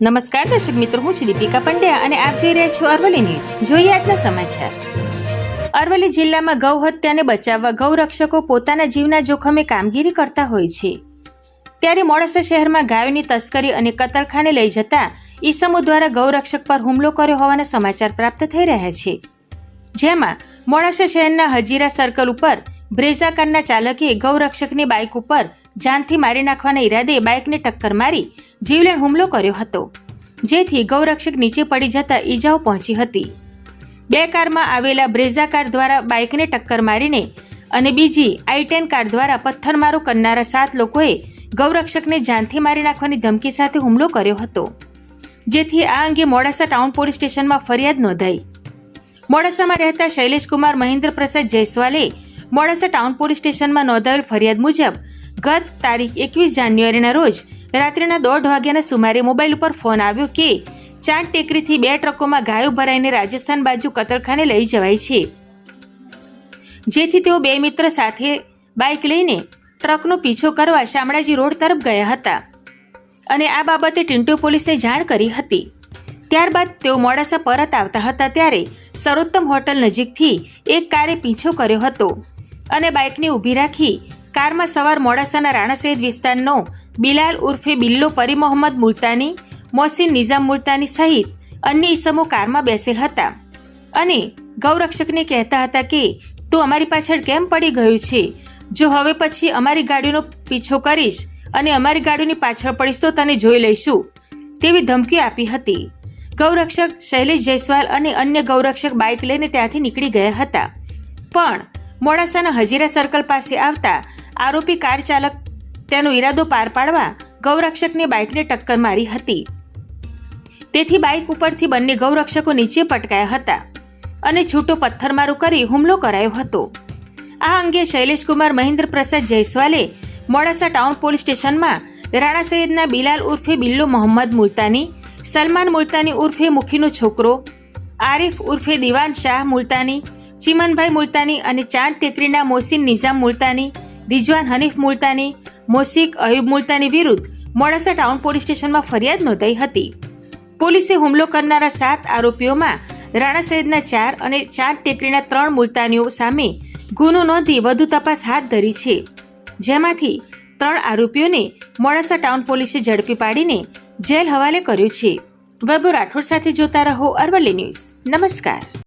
નમસ્કાર દર્શક મિત્રો, હું છું દીપિકા પંડ્યા અને આપ જોઈ રહ્યા છો અરવલ્લી ન્યૂઝ. જોઈએ આજના સમાચાર અરવલ્લી જિલ્લામાં ગૌ હત્યાને બચાવવા ગૌરક્ષકો પોતાના જીવના જોખમે કામગીરી કરતા હોય છે. ત્યારે મોડાસા શહેરમાં ગાયોની તસ્કરી અને કતલખાને લઈ જતા ઈસમો દ્વારા ગૌરક્ષક પર હુમલો કર્યો હોવાના સમાચાર પ્રાપ્ત થઈ રહ્યા છે. જેમાં મોડાસા શહેરના હજીરા સર્કલ ઉપર બ્રેઝા કારના ચાલકે ગૌરક્ષકની બાઇક ઉપર જાનથી મારી નાખવાના ઈરાદે બાઇકને ટક્કર મારી જીવલેણ હુમલો કર્યો હતો, જેથી ગૌરક્ષક નીચે પડી જતા ઈજાઓ પહોંચી હતી. બે કારમાં આવેલા બ્રેઝા કાર દ્વારા બાઇકને ટક્કર મારીને અને બીજી આઈ ટેન કાર દ્વારા પથ્થરમારો કરનારા સાત લોકોએ ગૌરક્ષકને જાનથી મારી નાખવાની ધમકી સાથે હુમલો કર્યો હતો, જેથી આ અંગે મોડાસા ટાઉન પોલીસ સ્ટેશનમાં ફરિયાદ નોંધાઈ. મોડાસામાં રહેતા શૈલેષકુમાર મહેન્દ્ર પ્રસાદ જયસ્વાલે મોડાસા ટાઉન પોલીસ સ્ટેશનમાં નોંધાવેલ ફરિયાદ મુજબ ગત તારીખ એકવીસ જાન્યુઆરીના રોજ રાત્રિના દોઢ વાગ્યાના સુમારે મોબાઈલ ઉપર ફોન આવ્યો કે ચાંદ ટેકરીથી બે ટ્રકોમાં ગાયો ભરાઈને રાજસ્થાન બાજુ કતરખાને લઈ જવાય છે. જેથી તેઓ બે મિત્ર સાથે બાઇક લઈને ટ્રકનો પીછો કરવા શામળાજી રોડ તરફ ગયા હતા અને આ બાબતે ટિન્ટુ પોલીસને જાણ કરી હતી. ત્યારબાદ તેઓ મોડાસા પરત આવતા હતા ત્યારે સરોત્તમ હોટલ નજીકથી એક કારે પીછો કર્યો હતો અને બાઇકને ઊભી રાખી કારમાં સવાર મોડાસાના રાણા સૈયદ વિસ્તારનો બિલાલ ઉર્ફે બિલ્લો પરી મોહમ્મદ મુલતાની મોસીન નિઝામ મુલતાની સહિત અન્ય ઈસમો કારમાં બેસેલ હતા. અને ગૌરક્ષકને કહેતા હતા કે, તું અમારી પાછળ કેમ પડી ગયું છે? જો હવે પછી અમારી ગાડીનો પીછો કરીશ અને અમારી ગાડીની પાછળ પડીશ તો તને જોઈ લઈશું, તેવી ધમકી આપી હતી. ગૌરક્ષક શૈલેષ જયસ્વાલ અને અન્ય ગૌરક્ષક બાઇક લઈને ત્યાંથી નીકળી ગયા હતા. પણ મોડાસાના હજીરા સર્કલ પાસે આવતા આરોપી કાર ચાલક તેનો ઈરાદો પાર પાડવા ગૌરક્ષકને બાઇકને ટક્કર મારી હતી. તેથી બાઇક ઉપરથી બંને ગૌરક્ષકો નીચે પટકાયા હતા અને છૂટો પથ્થરમારો કરી હુમલો કરાયો હતો. આ અંગે શૈલેષકુમાર મહેન્દ્ર પ્રસાદ જયસ્વાલે, મોડાસા ટાઉન પોલીસ સ્ટેશનમાં રાણા સૈયદના બિલાલ ઉર્ફે બિલ્લો મોહમ્મદ મુલતાની, સલમાન મુલતાની ઉર્ફે મુખીનો છોકરો, આરિફ ઉર્ફે દિવાન શાહ મુલતાની, ચિમનભાઈ મુલતાની અને ચાંદ ટેકરીના મોસીન નિઝામ મુલતાની રિજવાન હનીફ મુલતાની મોસિક અયુબ મુલતાની વિરુદ્ધ મોડાસા ટાઉન પોલીસ સ્ટેશનમાં ફરિયાદ નોંધાઈ હતી. પોલીસે હુમલો કરનારા સાત આરોપીઓમાં રાણા સહિતના ચાર અને ચાર ટેકરીના ત્રણ મુલતાનીઓ સામે ગુનો નોંધી વધુ તપાસ હાથ ધરી છે. જેમાંથી ત્રણ આરોપીઓને મોડાસા ટાઉન પોલીસે ઝડપી પાડીને જેલ હવાલે કર્યું છે. વૈભવ રાઠોડ સાથે જોતા રહો અરવલ્લી ન્યૂઝ. નમસ્કાર.